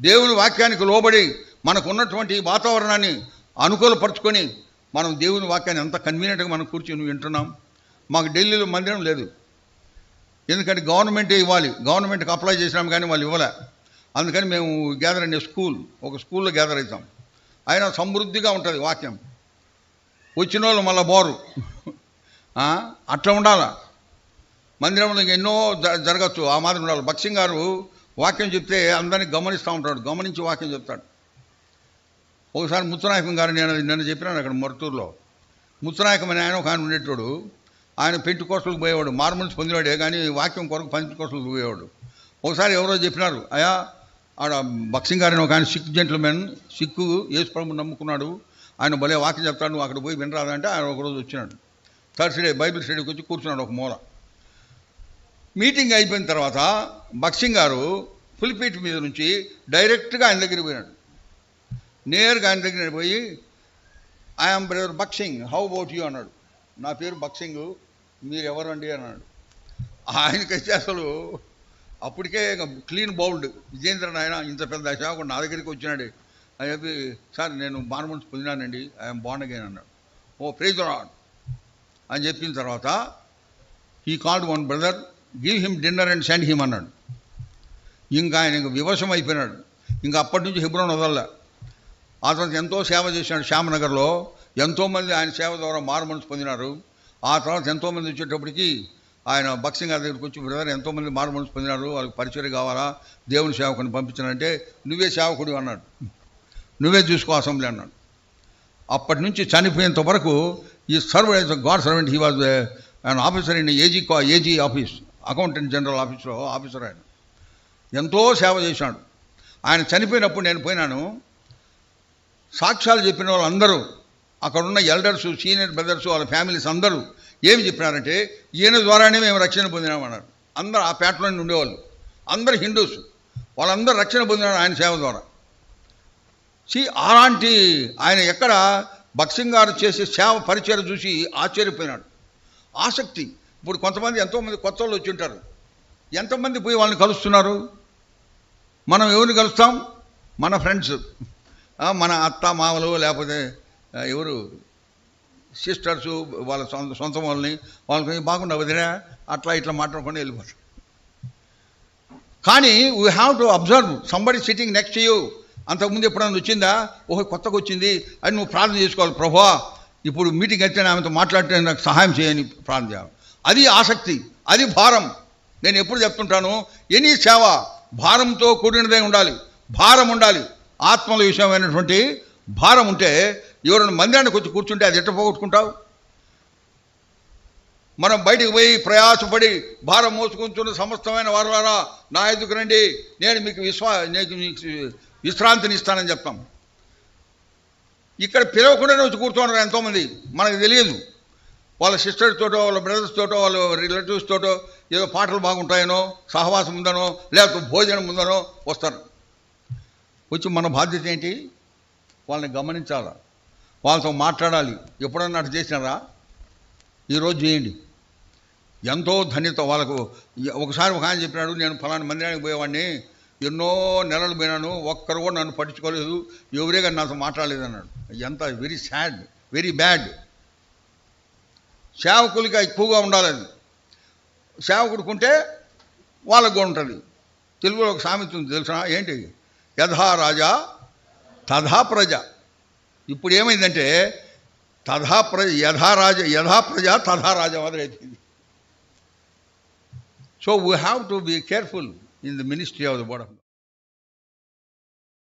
దేవుని వాక్యానికి లోబడి మనకున్నటువంటి వాతావరణాన్ని అనుకూలపరుచుకొని మనం దేవుని వాక్యాన్ని ఎంత కన్వీనియంట్గా మనం కూర్చొని వింటున్నాం. మాకు ఢిల్లీలో మందిరం లేదు. ఎందుకంటే గవర్నమెంటే ఇవ్వాలి. గవర్నమెంట్కి అప్లై చేసినాం కానీ వాళ్ళు ఇవ్వలే. అందుకని మేము గ్యాదర్ అనే స్కూల్ ఒక స్కూల్లో గ్యాదర్ అవుతాం అయినా సమృద్ధిగా ఉంటుంది వాక్యం. వచ్చిన వాళ్ళు మళ్ళీ బోరు. అట్లా ఉండాలా? మందిరంలో ఎన్నో జ- జరగచ్చు. ఆ మాదిరి ఉండాలి. భక్సింగ్ గారు వాక్యం చెప్తే అందరినీ గమనిస్తూ ఉంటాడు గమనించి వాక్యం చెప్తాడు. ఒకసారి ముత్తనాయకం గారు నేను నిన్న చెప్పినాను అక్కడ మొరటూరులో ముత్తనాయకం అని ఆయన ఒక ఆయన ఉండేటోడు. ఆయన పెంటు కోసలకు పోయేవాడు మార్మల్స్ పొందినాడే కానీ వాక్యం కొరకు పంచి కోసలకు పోయేవాడు. ఒకసారి ఎవరో చెప్పినారు అయా ఆడ బక్సింగ్ గారిని ఒక ఆయన సిక్ జెంట్లమెన్ సిక్కు యేసు ప్రభు నమ్ముకున్నాడు. ఆయన భలే వాక్యం చెప్తాడు నువ్వు అక్కడ పోయి వినరాదంటే ఆయన ఒకరోజు వచ్చినాడు. థర్స్డే బైబిల్ స్టడీకి వచ్చి కూర్చున్నాడు ఒక మూల. మీటింగ్ అయిపోయిన తర్వాత బక్సింగ్ గారు పులిపీట్ మీద నుంచి డైరెక్ట్గా ఆయన దగ్గరికి పోయినాడు. నేరుగా ఆయన దగ్గర పోయి I'm brother Bakht Singh how about you అన్నాడు. నా పేరు బక్సింగ్ మీరు ఎవరండి అన్నాడు. ఆయనకైతే అసలు అప్పటికే క్లీన్ బౌల్డ్ విజేంద్ర నాయన ఇంత పెద్ద సేవకుడు నా దగ్గరికి వచ్చినాడు. అని చెప్పి సార్ నేను బాణమన్స్ పొందినానండి ఐఎమ్ బాండ్ అగైన్ అన్నాడు. ఓ ప్రేజ్ రాడ్ అని చెప్పిన తర్వాత ఈ called one brother give him dinner and send him అన్నాడు. ఇంకా ఆయన ఇంక వివశం అయిపోయినాడు. ఇంకా అప్పటి నుంచి హిబ్రోన్ వదల్ల. ఆ తర్వాత ఎంతో సేవ చేసినాడు శ్యామనగర్లో. ఎంతోమంది ఆయన సేవ ద్వారా మారు మనసు పొందినారు. ఆ తర్వాత ఎంతోమంది వచ్చేటప్పటికి ఆయన బక్సింగ్ గారి దగ్గరికి వచ్చి బ్రదర్ ఎంతోమంది మారు మనసు పొందినారు. వాళ్ళకి పరిచయం కావాలా? దేవుని సేవకుని పంపించానంటే నువ్వే సేవకుడు అన్నాడు. నువ్వే చూసుకో అసెంబ్లీ అన్నాడు. అప్పటి నుంచి చనిపోయేంత వరకు ఈ serve God servant he was ఆయన officer in AG AG office accountant general ఆఫీస్లో ఆఫీసర్ ఆయన. ఎంతో సేవ చేశాడు. ఆయన చనిపోయినప్పుడు నేను పోయినాను. సాక్ష్యాలు చెప్పిన వాళ్ళందరూ అక్కడున్న ఎల్డర్స్ సీనియర్ బ్రదర్స్ వాళ్ళ ఫ్యామిలీస్ అందరూ ఏమి చెప్పినారంటే ఈయన ద్వారానే మేము రక్షణ పొందినామన్నారు అందరూ ఆ పేటలో ఉండేవాళ్ళు. అందరు హిందూస్ వాళ్ళందరూ రక్షణ పొందినారు ఆయన సేవ ద్వారా. సి అలాంటి ఆయన ఎక్కడ బక్సింగ్ గారు చేసే సేవ పరిచయం చూసి ఆశ్చర్యపోయినాడు. ఆసక్తి. ఇప్పుడు కొంతమంది ఎంతోమంది కొత్త వాళ్ళు వచ్చి ఉంటారు. ఎంతమంది పోయి వాళ్ళని కలుస్తున్నారు? మనం ఎవరిని కలుస్తాం? మన ఫ్రెండ్స్. మన అత్త మామలు లేకపోతే ఎవరు? సిస్టర్స్ వాళ్ళ సొంత సొంత వాళ్ళని వాళ్ళకి బాగుండవు వదిలే అట్లా ఇట్లా మాట్లాడుకొని వెళ్ళిపోతారు కానీ we have to observe somebody sitting next you అంతకుముందు ఎప్పుడైనా వచ్చిందా? ఓహో కొత్తగా వచ్చింది. అని నువ్వు ప్రార్థన చేసుకోవాలి ప్రభా. ఇప్పుడు మీటింగ్ అయితే ఆమెతో మాట్లాడితే నాకు సహాయం చేయని ప్రార్థన చేయాలి. అది ఆసక్తి. అది భారం. నేను ఎప్పుడు చెప్తుంటాను? ఎనీ సేవ భారంతో కూడినదే ఉండాలి. భారం ఉండాలి. ఆత్మల విషయమైనటువంటి భారం ఉంటే ఎవరైనా మందిరానికి వచ్చి కూర్చుంటే అది ఎట్ట పోగొట్టుకుంటావు? మనం బయటికి పోయి ప్రయాసపడి భారం మోసుకుంటున్న సమస్తమైన వారులారా నా ఎదుకు రండి? నేను మీకు విశ్వా నేను మీకు విశ్రాంతిని ఇస్తానని చెప్తాం. ఇక్కడ పిలవకుండానే వచ్చి కూర్చున్నారు ఎంతోమంది. మనకు తెలియదు. వాళ్ళ సిస్టర్ తోటో వాళ్ళ బ్రదర్స్ తోటో వాళ్ళ రిలేటివ్స్ తోటో ఏదో పాటలు బాగుంటాయనో సహవాసం ఉందనో లేకపోతే భోజనం ఉందనో వస్తారు. వచ్చి మన బాధ్యత ఏంటి? వాళ్ళని గమనించాలా? వాళ్ళతో మాట్లాడాలి. ఎప్పుడన్నా అటు చేసినారా? ఈరోజు చేయండి. ఎంతో ధన్యత వాళ్ళకు. ఒకసారి ఒక ఆయన చెప్పినాడు నేను ఫలాని మందిరానికి పోయేవాడిని. ఎన్నో నెలలు పోయినాను. ఒక్కరు కూడా నన్ను పట్టించుకోలేదు. ఎవరే కానీ నాతో మాట్లాడలేదు అన్నాడు ఎంత? వెరీ సాడ్ వెరీ బ్యాడ్ సేవకులకి ఎక్కువగా ఉండాలని. సేవకుడుకుంటే వాళ్ళకు కూడా ఉంటుంది. తెలుగులో ఒక సామెత ఉంది తెలుసా? ఏంటి? యథా రాజా తథా ప్రజ. ఇప్పుడు ఏమైందంటే తథా ప్రజ యథా రాజ యథా ప్రజ తథా రాజ మొదలైపోయింది. So we have to be careful in the ministry of the board